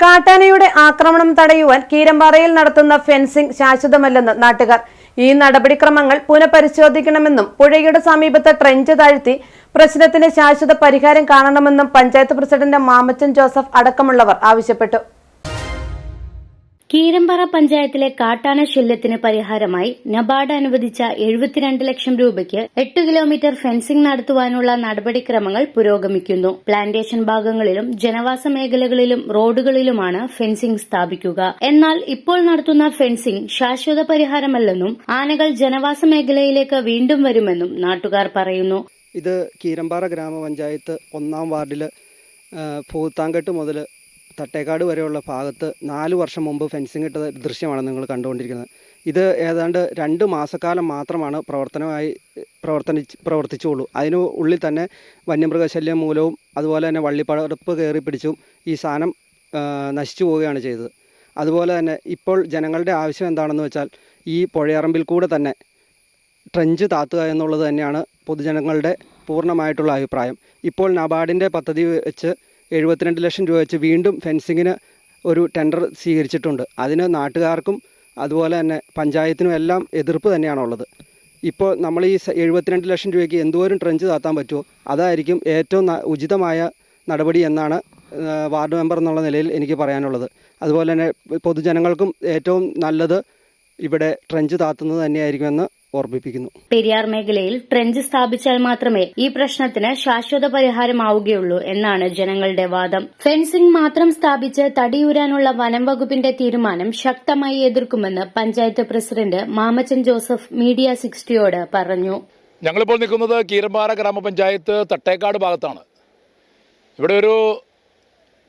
കാട്ടാനയുടെ ആക്രമണം തടയുവാൻ കീരമ്പാറയിൽ നടത്തുന്ന ഫെൻസിംഗ് ശാശ്വതമല്ലെന്ന് നാട്ടുകാർ. ഈ നടപടിക്രമങ്ങൾ പുനഃപരിശോധിക്കണമെന്നും പുഴയുടെ സമീപത്തെ ട്രെഞ്ച് താഴ്ത്തി പ്രശ്നത്തിന് ശാശ്വത പരിഹാരം കാണണമെന്നും പഞ്ചായത്ത് പ്രസിഡന്റ് മാമച്ചൻ ജോസഫ് അടക്കമുള്ളവർ ആവശ്യപ്പെട്ടു. കീരമ്പാറ പഞ്ചായത്തിലെ കാട്ടാന ശല്യത്തിന് പരിഹാരമായി നബാർഡ് അനുവദിച്ച എഴുപത്തിരണ്ട് ലക്ഷം രൂപയ്ക്ക് എട്ട് കിലോമീറ്റർ ഫെൻസിംഗ് നടത്തുവാനുള്ള നടപടിക്രമങ്ങൾ പുരോഗമിക്കുന്നു. പ്ലാന്റേഷൻ ഭാഗങ്ങളിലും ജനവാസ മേഖലകളിലും റോഡുകളിലുമാണ് ഫെൻസിംഗ് സ്ഥാപിക്കുക. എന്നാൽ ഇപ്പോൾ നടത്തുന്ന ഫെൻസിംഗ് ശാശ്വത പരിഹാരമല്ലെന്നും ആനകൾ ജനവാസ മേഖലയിലേക്ക് വീണ്ടും വരുമെന്നും നാട്ടുകാർ പറയുന്നു. ഇത് കീരമ്പാറ ഗ്രാമപഞ്ചായത്ത് ഒന്നാം വാർഡിൽ പൂത്താങ്കെട്ട് മുതൽ തട്ടേക്കാട് വരെയുള്ള ഭാഗത്ത് നാല് വർഷം മുമ്പ് ഫെൻസിങ് ഇട്ട ദൃശ്യമാണ് നിങ്ങൾ കണ്ടുകൊണ്ടിരിക്കുന്നത്. ഇത് ഏതാണ്ട് രണ്ട് മാസക്കാലം മാത്രമാണ് പ്രവർത്തനമായി പ്രവർത്തന പ്രവർത്തിച്ചുള്ളൂ. അതിന് ഉള്ളിൽ തന്നെ വന്യമൃഗശല്യം മൂലവും അതുപോലെ തന്നെ വള്ളിപ്പടർപ്പ് കയറി പിടിച്ചും ഈ സാധനം നശിച്ചു പോവുകയാണ് ചെയ്തത്. അതുപോലെ തന്നെ ഇപ്പോൾ ജനങ്ങളുടെ ആവശ്യം എന്താണെന്ന് വെച്ചാൽ ഈ പുഴയറമ്പിൽ കൂടെ തന്നെ ട്രെഞ്ച് താത്തുക എന്നുള്ളത് തന്നെയാണ് പൊതുജനങ്ങളുടെ പൂർണമായിട്ടുള്ള അഭിപ്രായം. ഇപ്പോൾ നബാർഡിന്റെ പദ്ധതി വെച്ച് എഴുപത്തിരണ്ട് ലക്ഷം രൂപ വെച്ച് വീണ്ടും ഫെൻസിങ്ങിന് ഒരു ടെൻഡർ സ്വീകരിച്ചിട്ടുണ്ട്. അതിന് നാട്ടുകാർക്കും അതുപോലെ തന്നെ പഞ്ചായത്തിനും എല്ലാം എതിർപ്പ് തന്നെയാണുള്ളത്. ഇപ്പോൾ നമ്മൾ ഈ എഴുപത്തിരണ്ട് ലക്ഷം രൂപയ്ക്ക് എന്തോരം ട്രെഞ്ച് താത്താൻ പറ്റുമോ? അതായിരിക്കും ഏറ്റവും ഉചിതമായ നടപടി എന്നാണ് വാർഡ് മെമ്പർ എന്നുള്ള നിലയിൽ എനിക്ക് പറയാനുള്ളത്. അതുപോലെ തന്നെ പൊതുജനങ്ങൾക്കും ഏറ്റവും നല്ലത് ഇവിടെ ട്രെഞ്ച് താത്തുന്നത് തന്നെയായിരിക്കുമെന്ന് ഓർമ്മിപ്പിക്കുന്നു. പെരിയാർ മേഖലയിൽ ട്രെഞ്ച് സ്ഥാപിച്ചാൽ മാത്രമേ ഈ പ്രശ്നത്തിന് ശാശ്വത പരിഹാരമാവുകയുള്ളൂ എന്നാണ് ജനങ്ങളുടെ വാദം. ഫെൻസിംഗ് മാത്രം സ്ഥാപിച്ച് തടിയൂരാനുള്ള വനം വകുപ്പിന്റെ തീരുമാനം ശക്തമായി എതിർക്കുമെന്ന് പഞ്ചായത്ത് പ്രസിഡന്റ് മാമച്ചൻ ജോസഫ് മീഡിയ സിക്സ്റ്റിയോട് പറഞ്ഞു. ഞങ്ങളിപ്പോൾ നിൽക്കുന്നത് കീരമ്പാറ ഗ്രാമപഞ്ചായത്ത് തട്ടേക്കാട് ഭാഗത്താണ്. ഇവിടെ ഒരു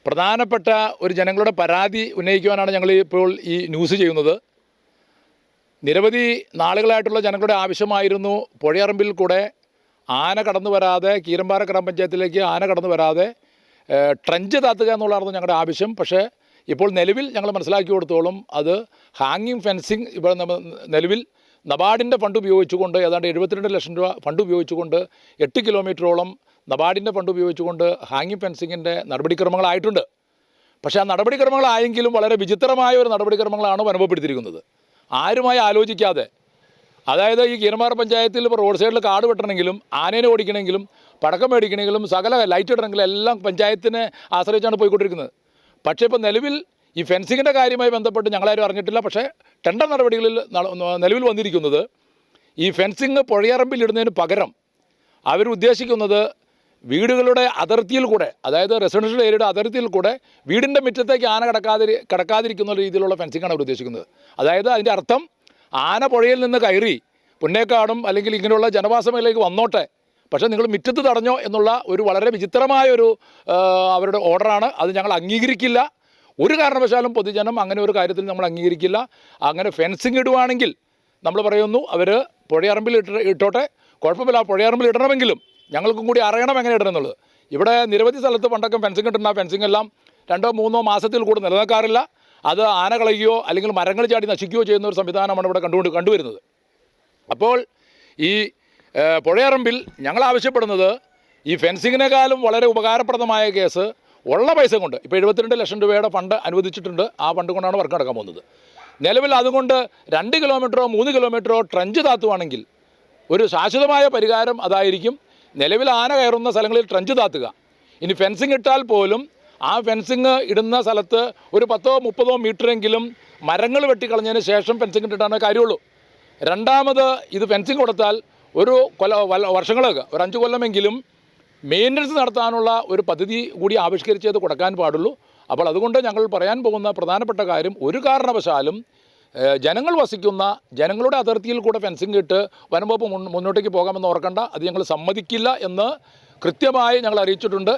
പ്രധാനപ്പെട്ട ഒരു ജനങ്ങളുടെ പരാതി ഉന്നയിക്കുവാനാണ് ഞങ്ങൾ ഇപ്പോൾ ഈ ന്യൂസ് ചെയ്യുന്നത്. നിരവധി നാളുകളായിട്ടുള്ള ജനങ്ങളുടെ ആവശ്യമായിരുന്നു. പുഴയറമ്പിൽ കൂടെ ആന കടന്നു വരാതെ കീരമ്പാറ ഗ്രാമപഞ്ചായത്തിലേക്ക് ആന കടന്നു വരാതെ ട്രഞ്ച് താത്തുക എന്നുള്ളതായിരുന്നു ഞങ്ങളുടെ ആവശ്യം. പക്ഷേ ഇപ്പോൾ നിലവിൽ ഞങ്ങൾ മനസ്സിലാക്കി കൊടുത്തോളും അത് ഹാങ്ങിങ് ഫെൻസിങ് നമ്മ- നിലവിൽ നബാർഡിന്റെ ഫണ്ട് ഉപയോഗിച്ചുകൊണ്ട് ഏതാണ്ട് എഴുപത്തിരണ്ട് ലക്ഷം രൂപ ഫണ്ട് ഉപയോഗിച്ചുകൊണ്ട് എട്ട് കിലോമീറ്ററോളം നബാർഡിന്റെ ഫണ്ട് ഉപയോഗിച്ചുകൊണ്ട് ഹാങ്ങിങ് ഫെൻസിങ്ങിന്റെ നടപടിക്രമങ്ങളായിട്ടുണ്ട്. പക്ഷേ ആ നടപടിക്രമങ്ങളായെങ്കിലും വളരെ വിചിത്രമായ ഒരു നടപടിക്രമങ്ങളാണ് അനുഭവപ്പെടുത്തിയിരിക്കുന്നത്. ആരുമായി ആലോചിക്കാതെ. അതായത് ഈ കീരമാർ പഞ്ചായത്തിൽ ഇപ്പോൾ റോഡ് സൈഡിൽ കാട് വെട്ടണമെങ്കിലും ആനേനെ ഓടിക്കണമെങ്കിലും പടക്കം മേടിക്കണമെങ്കിലും സകല ലൈറ്റ് ഇടണമെങ്കിലും എല്ലാം പഞ്ചായത്തിനെ ആശ്രയിച്ചാണ് പോയിക്കൊണ്ടിരിക്കുന്നത്. പക്ഷേ ഇപ്പോൾ നിലവിൽ ഈ ഫെൻസിങ്ങിന്റെ കാര്യമായി ബന്ധപ്പെട്ട് ഞങ്ങളാരും അറിഞ്ഞിട്ടില്ല. പക്ഷേ ടെൻഡർ നടപടികളിൽ നട- നിലവിൽ വന്നിരിക്കുന്നത് ഈ ഫെൻസിങ് പുഴയറമ്പിലിടുന്നതിന് പകരം അവരുദ്ദേശിക്കുന്നത് വീടുകളുടെ അതിർത്തിയിൽ കൂടെ അതായത് റെസിഡൻഷ്യൽ ഏരിയയുടെ അതിർത്തിയിൽ കൂടെ വീടിന്റെ മുറ്റത്തേക്ക് ആന കടക്കാതിരി കടക്കാതിരിക്കുന്ന രീതിയിലുള്ള ഫെൻസിങ്ങാണ് അവർ ഉദ്ദേശിക്കുന്നത്. അതായത് അതിന്റെ അർത്ഥം ആന പുഴയിൽ നിന്ന് കയറി പുന്നേക്കാടും അല്ലെങ്കിൽ ഇങ്ങനെയുള്ള ജനവാസ മേഖലയിലേക്ക് വന്നോട്ടെ പക്ഷേ നിങ്ങൾ മുറ്റത്ത് തടഞ്ഞോ എന്നുള്ള ഒരു വളരെ വിചിത്രമായ ഒരു അവരുടെ ഓർഡറാണ് അത് ഞങ്ങൾ അംഗീകരിക്കില്ല. ഒരു കാരണവശാലും പൊതുജനം അങ്ങനെ ഒരു കാര്യത്തിൽ നമ്മൾ അംഗീകരിക്കില്ല. അങ്ങനെ ഫെൻസിങ് ഇടുവാണെങ്കിൽ നമ്മൾ പറയുന്നു അവർ പുഴയറമ്പിൽ ഇട്ട് ഇട്ടോട്ടെ. കുഴപ്പമില്ല പുഴയറമ്പിൽ ഇടണമെങ്കിലും ഞങ്ങൾക്കും കൂടി അറിയണം എങ്ങനെ ഇടണം എന്നുള്ളത്. ഇവിടെ നിരവധി സ്ഥലത്ത് പണ്ടൊക്കെ ഫെൻസിങ് കിട്ടുന്ന ഫെൻസിങ് എല്ലാം രണ്ടോ മൂന്നോ മാസത്തിൽ കൂടെ നിലനിൽക്കാറില്ല. അത് ആന കളയുകയോ അല്ലെങ്കിൽ മരങ്ങൾ ചാടി നശിക്കുകയോ ചെയ്യുന്ന ഒരു സംവിധാനമാണ് ഇവിടെ കണ്ടുകൊണ്ട് കണ്ടുവരുന്നത്. അപ്പോൾ ഈ പുഴയറമ്പിൽ ഞങ്ങൾ ആവശ്യപ്പെടുന്നത് ഈ ഫെൻസിങ്ങിനേക്കാളും വളരെ ഉപകാരപ്രദമായ കേസ് ഉള്ള പൈസ കൊണ്ട് ഇപ്പോൾ എഴുപത്തിരണ്ട് ലക്ഷം രൂപയുടെ ഫണ്ട് അനുവദിച്ചിട്ടുണ്ട്. ആ ഫണ്ട് കൊണ്ടാണ് വർക്ക് നടക്കാൻ പോകുന്നത്. നിലവിൽ അതുകൊണ്ട് രണ്ട് കിലോമീറ്ററോ മൂന്ന് കിലോമീറ്ററോ ട്രഞ്ച് താത്തുവാണെങ്കിൽ ഒരു ശാശ്വതമായ പരിഹാരം അതായിരിക്കും. നിലവിൽ ആന കയറുന്ന സ്ഥലങ്ങളിൽ ട്രഞ്ച് താത്തുക. ഇനി ഫെൻസിങ് ഇട്ടാൽ പോലും ആ ഫെൻസിങ് ഇടുന്ന സ്ഥലത്ത് ഒരു പത്തോ മുപ്പതോ മീറ്ററെങ്കിലും മരങ്ങൾ വെട്ടിക്കളഞ്ഞതിന് ശേഷം ഫെൻസിങ് ഇട്ടിട്ടാണ് കാര്യമുള്ളൂ. രണ്ടാമത് ഇത് ഫെൻസിങ് കൊടുത്താൽ ഒരു കൊല വർഷങ്ങളൊക്കെ ഒരു അഞ്ച് കൊല്ലമെങ്കിലും മെയിന്റനൻസ് നടത്താനുള്ള ഒരു പദ്ധതി കൂടി ആവിഷ്കരിച്ചത് കൊടുക്കാൻ പാടുള്ളൂ. അപ്പോൾ അതുകൊണ്ട് ഞങ്ങൾ പറയാൻ പോകുന്ന പ്രധാനപ്പെട്ട കാര്യം ഒരു കാരണവശാലും ജനങ്ങൾ വസിക്കുന്ന ജനങ്ങളുടെ അതിർത്തിയിൽ കൂടെ ഫെൻസിങ് ഇട്ട് വനംവകുപ്പ് മുന്നോട്ടേക്ക് പോകാമെന്ന് ഓർക്കണ്ട. അത് ഞങ്ങൾ സമ്മതിക്കില്ല എന്ന് കൃത്യമായി ഞങ്ങൾ അറിയിച്ചിട്ടുണ്ട്.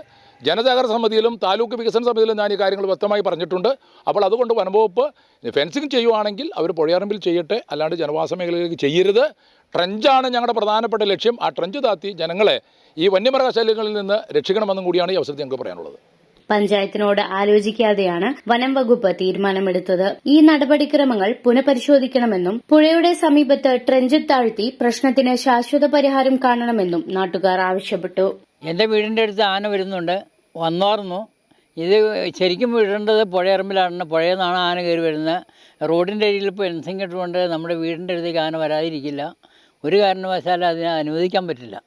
ജനജാഗ്രത സമിതിയിലും താലൂക്ക് വികസന സമിതിയിലും ഞാൻ ഈ കാര്യങ്ങൾ വ്യക്തമായി പറഞ്ഞിട്ടുണ്ട്. അപ്പോൾ അതുകൊണ്ട് വനംവകുപ്പ് ഫെൻസിങ് ചെയ്യുവാണെങ്കിൽ അവർ പുഴയറമ്പിൽ ചെയ്യട്ടെ. അല്ലാണ്ട് ജനവാസ മേഖലയിലേക്ക് ചെയ്യരുത്. ട്രഞ്ചാണ് ഞങ്ങളുടെ പ്രധാനപ്പെട്ട ലക്ഷ്യം. ആ ട്രഞ്ച് താത്തി ജനങ്ങളെ ഈ വന്യമൃഗശല്യങ്ങളിൽ നിന്ന് രക്ഷിക്കണമെന്നും കൂടിയാണ് ഈ അവസരത്തിൽ ഞങ്ങൾക്ക് പറയാനുള്ളത്. പഞ്ചായത്തിനോട് ആലോചിക്കാതെയാണ് വനം വകുപ്പ് തീരുമാനമെടുത്തത്. ഈ നടപടിക്രമങ്ങൾ പുനഃപരിശോധിക്കണമെന്നും പുഴയുടെ സമീപത്ത് ട്രെഞ്ച് താഴ്ത്തി പ്രശ്നത്തിന് ശാശ്വത പരിഹാരം കാണണമെന്നും നാട്ടുകാർ ആവശ്യപ്പെട്ടു. എന്റെ വീടിന്റെ അടുത്ത് ആന വരുന്നുണ്ട്. വന്നോർന്നു. ഇത് ശരിക്കും വിടേണ്ടത് പുഴയറമ്പിലാണ് പുഴയിൽ നിന്നാണ് ആന കയറി വരുന്നത്. റോഡിന്റെ അരികിൽ ഇപ്പോൾ എൻസിങ് ഇട്ടുകൊണ്ട് നമ്മുടെ വീടിന്റെ അടുത്തേക്ക് ആന വരാതിരിക്കില്ല. ഒരു കാരണവശാലും അതിനെ അനുവദിക്കാൻ പറ്റില്ല.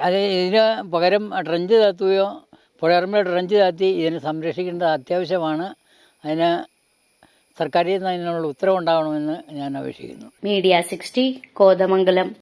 അത് ഇതിന് പകരം ട്രഞ്ച് താത്തുകയോ പുഴയറമ്പിൽ ട്രഞ്ച് താത്തി ഇതിനെ സംരക്ഷിക്കേണ്ടത് അത്യാവശ്യമാണ്. അതിന് സർക്കാരിൽ നിന്ന് അതിനുള്ള ഉത്തരവുണ്ടാകണമെന്ന് ഞാൻ അപേക്ഷിക്കുന്നു. Media sixty Kothamangalam.